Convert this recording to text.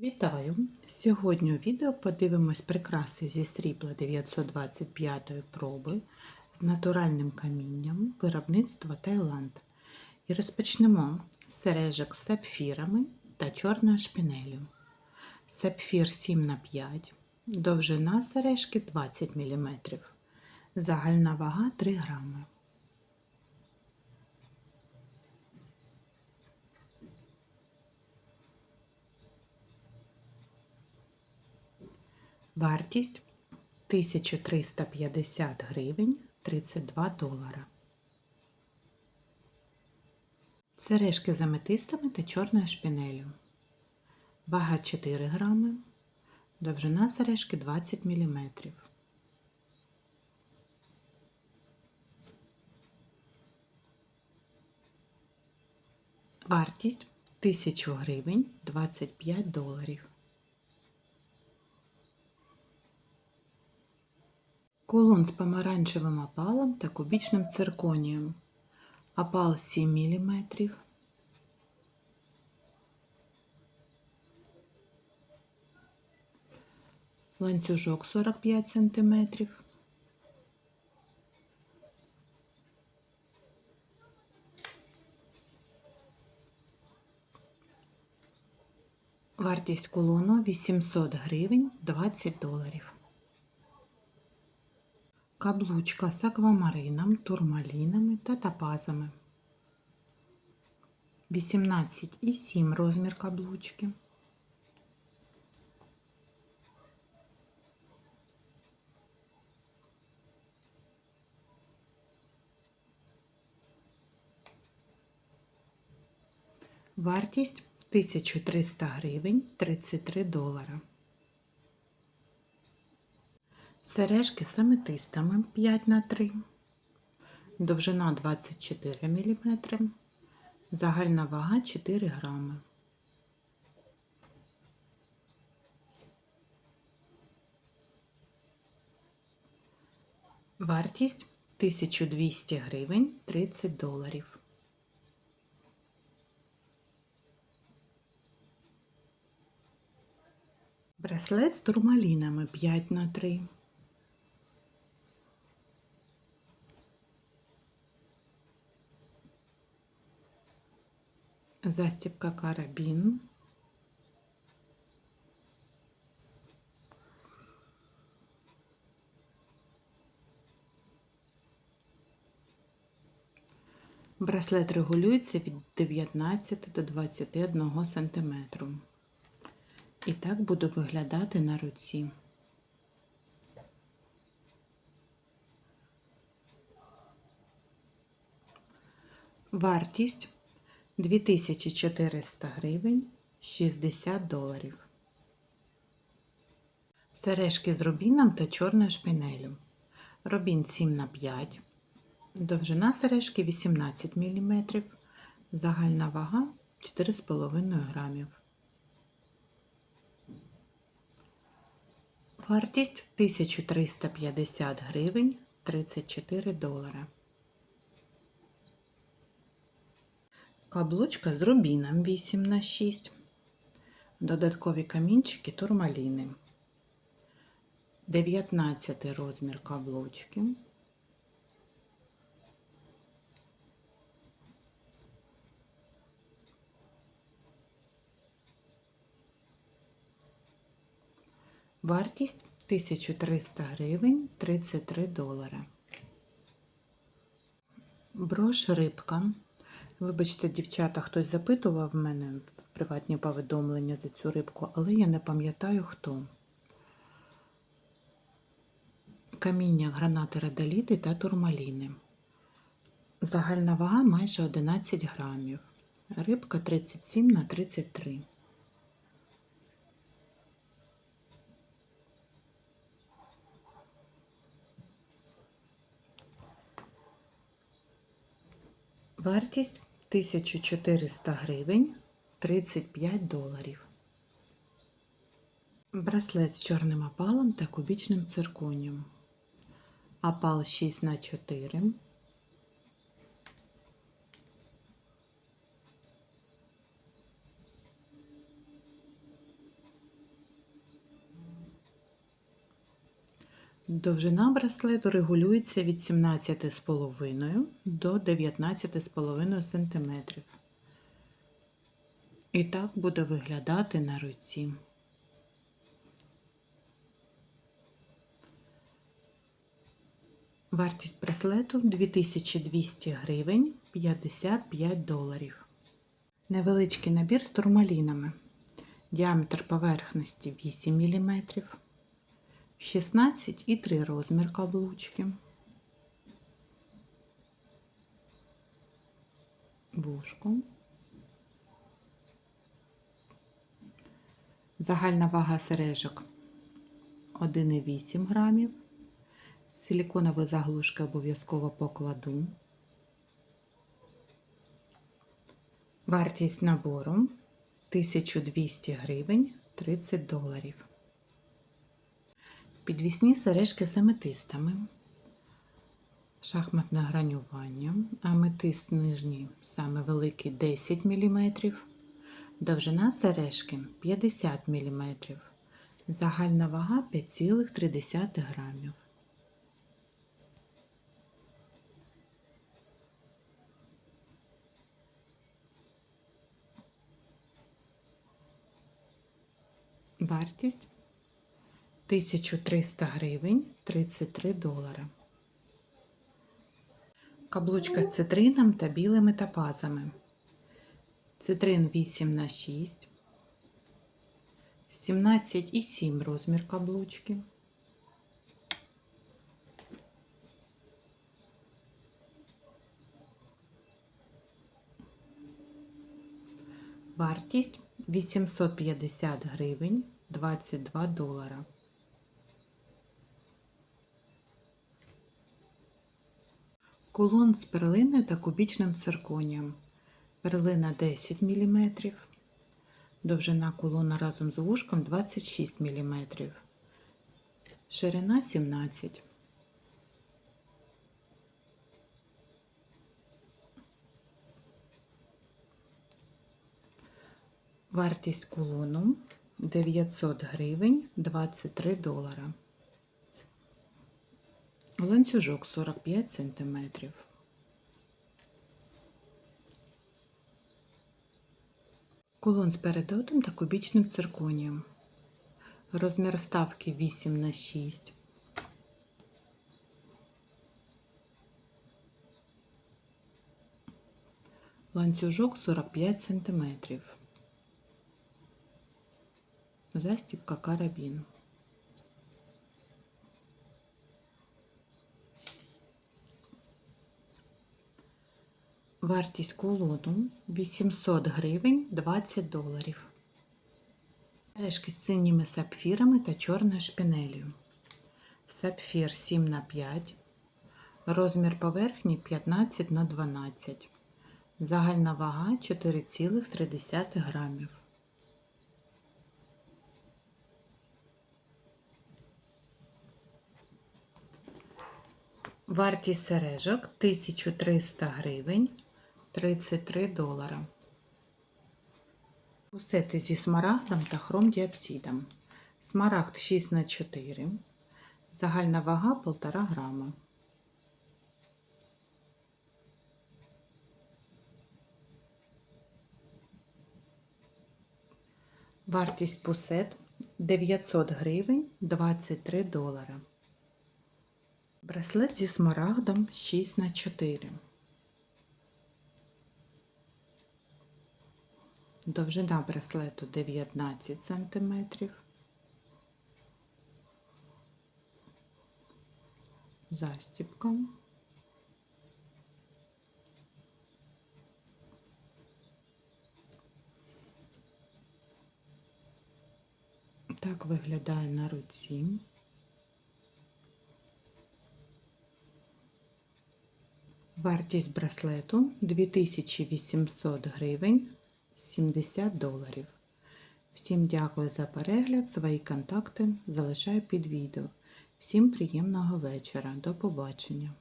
Вітаю! Сьогодні у відео подивимось прикраси зі срібла 925 проби з натуральним камінням виробництва Таїланд. І розпочнемо з сережок з сапфірами та чорною шпінелью. Сапфір 7 на 5 довжина сережки 20 мм, загальна вага 3 грами. Вартість 1350 гривень 32 долара. Сережки з аметистами та чорною шпінелю. Вага 4 грами. Довжина сережки 20 мм. Вартість 1000 гривень 25 доларів. Кулон з помаранчевим опалом та кубічним цирконієм. Опал 7 мм. Ланцюжок 45 см. Вартість кулону 800 гривень 20 доларів. Каблучка з аквамарином, турмалінами та топазами. 18,7 розмір каблучки. Вартість 1300 гривень 33 долара. Сережки з аметистами 5 на 3 довжина 24 мм, загальна вага 4 грами. Вартість 1200 гривень 30 доларів. Браслет з турмалінами 5 Застібка карабін. Браслет регулюється від 19 до 21 см. І так буду виглядати на руці. Вартість 2400 гривень 60 доларів. Сережки з рубіном та чорною шпінелю. Рубін 7 на 5 довжина сережки 18 мм, загальна вага 4,5 грамів. Вартість 1350 гривень 34 долара. Каблучка з рубіном 8 на 6 Додаткові камінчики турмаліни. 19 розмір каблучки. Вартість 1300 гривень 33 долара. Брош рибка. Вибачте, дівчата, хтось запитував мене в приватні повідомлення за цю рибку, але я не пам'ятаю хто. Каміння гранати радоліти та турмаліни. Загальна вага майже 11 грамів. Рибка 37 на 33. Вартість 1400 гривень 35 доларів. Браслет з чорним опалом та кубічним цирконієм. Опал 6 Довжина браслету регулюється від 17,5 до 19,5 см. І так буде виглядати на руці. Вартість браслету 2200 гривень 55 доларів. Невеличкий набір з турмалінами. Діаметр поверхності 8 мм. 16,3 розмір каблучки. Вушко. Загальна вага сережок 1,8 грамів. Силіконові заглушки обов'язково покладу. Вартість набору 1200 гривень 30 доларів. Підвісні сережки з аметистами. Шахматне гранювання. Аметист нижній, саме великий 10 мм. Довжина сережки 50 мм. Загальна вага 5,3 грамів. Вартість 1300 гривень 33 долари. Каблучка з цитрином та білими топазами. Цитрин 8 на 6 17,7 розмір каблучки. Вартість 850 гривень 22 долара. Кулон з перлиною та кубічним цирконієм. Перлина 10 мм. Довжина кулона разом з вушком 26 мм. Ширина 17 Вартість кулону 900 гривень 23 долара. Ланцюжок 45 сантиметрів. Кулон з передотом та кубічним цирконієм. Розмір вставки 8 на 6. Ланцюжок 45 сантиметрів. Застібка карабін. Вартість кулону 800 гривень 20 доларів. Решки з синіми сапфірами та чорною шпінелью. Сапфір 7 на 5 розмір поверхні 15 на 12 Загальна вага 4,3 грамів. Вартість сережок 1300 гривень 33 долара. Пусети зі смарагдом та хромдіапсидом. Смарагд 6 на 4 Загальна вага 1,5 грама. Вартість пусет 900 гривень 23 долара. Браслет зі смарагдом 6 Довжина браслету 19 см. Застібка. Так виглядає на руці. Вартість браслету 2800 гривень 70 доларів. Всім дякую за перегляд. Свої контакти залишаю під відео. Всім приємного вечора. До побачення!